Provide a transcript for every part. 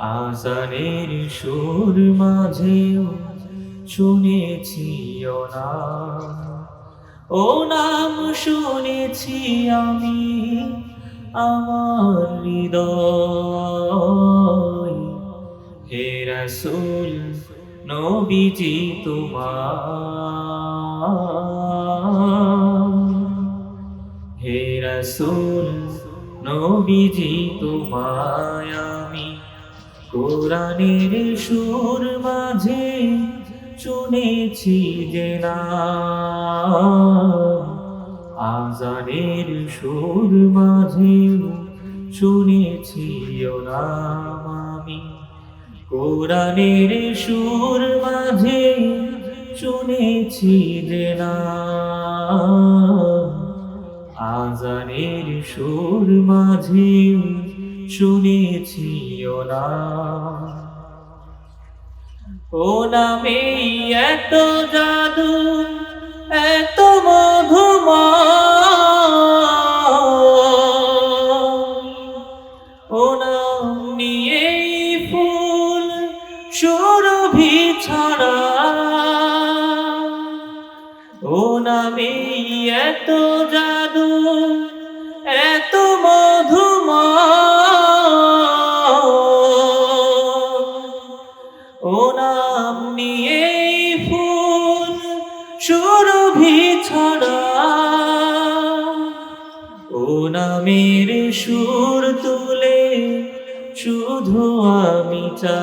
আজানের সুর মাঝেও শুনেছি ও নাম ও নাম শুনেছি আমি আমার হৃদয়। হে রসুল, নবীজি তোমার। হে রসুল, নবীজি তোমায় আমি কোরআনের সুর মাঝে শুনেছি যে না। আজানের সুর মাঝে শুনেছি নাম আমি। কোরআনের সুর মাঝে শুনেছি যে না। আজানের সুর মাঝে শুনেছি ও না। ও নামে এত জাদু, এত মধুম ও নাম ফুল সুরভি ছড়া। ও নামে এত জাদু নামের সুর তুলে শুধু আমি চাই।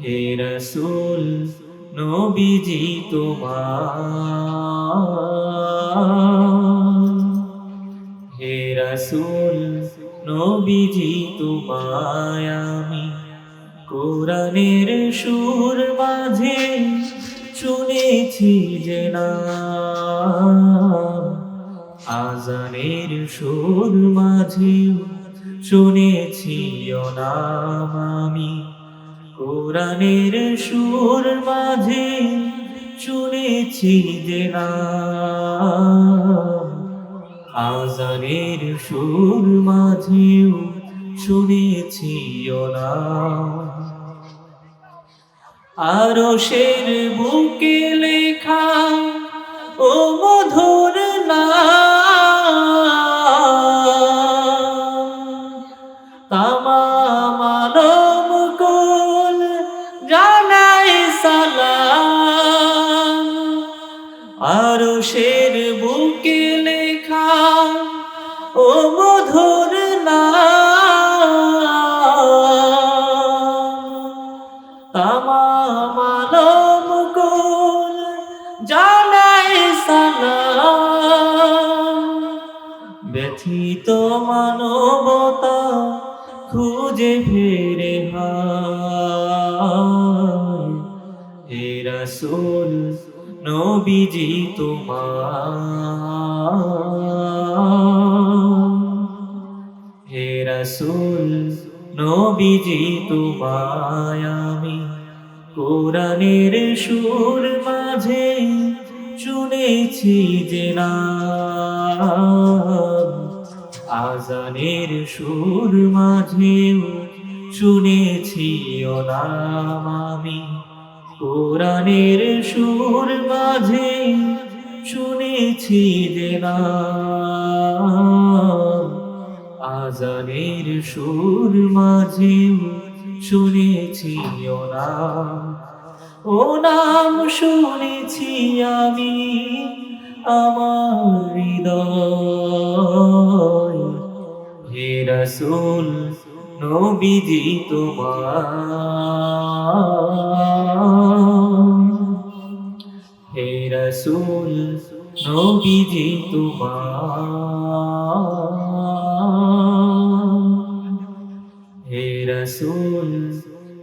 হে রসুল, নবীজি তোমার হে রসুল, নবীজি তোমায় আমি কোরআনের সুর মাঝে শুনেছি যে না আজানের সুর মাঝে শুনেছি নাম আমি। কোরআনের সুর মাঝে শুনেছি যে আজানের সুর মাঝেও শুনেছি না আরও বুকে লেখা ও মধুর সালাম। আরও শের বুকে লেখা ও মধুর ব্যথিত মানবতা খুঁজে ফিরে রসুল, নবীজি তোমার। হে রসুল, নবীজি তোমায় আমি কোরআনের সুর মাঝে শুনেছি যে না আজানের সুর মাঝেও শুনেছি ও নাম আমি কোরআনের সুর মাঝে শুনেছি যে আজানের সুর মাঝে শুনেছি ও নাম ও নাম শুনেছি আমি আমার হৃদয়। হে রসুল, নবীজি তোমার রসুল, নবীজি তোমার। হে রসুল,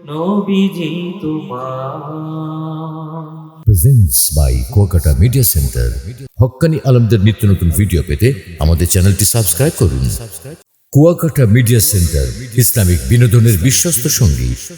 নবীজি তোমার। Presents by Kuakata media centre হক্কানি আলমদের নিত্য নতুন ভিডিও পেতে আমাদের চ্যানেলটি সাবস্ক্রাইব করুন। কুয়াকাটা মিডিয়া সেন্টার ইসলামিক বিনোদনের বিশ্বস্ত সঙ্গী।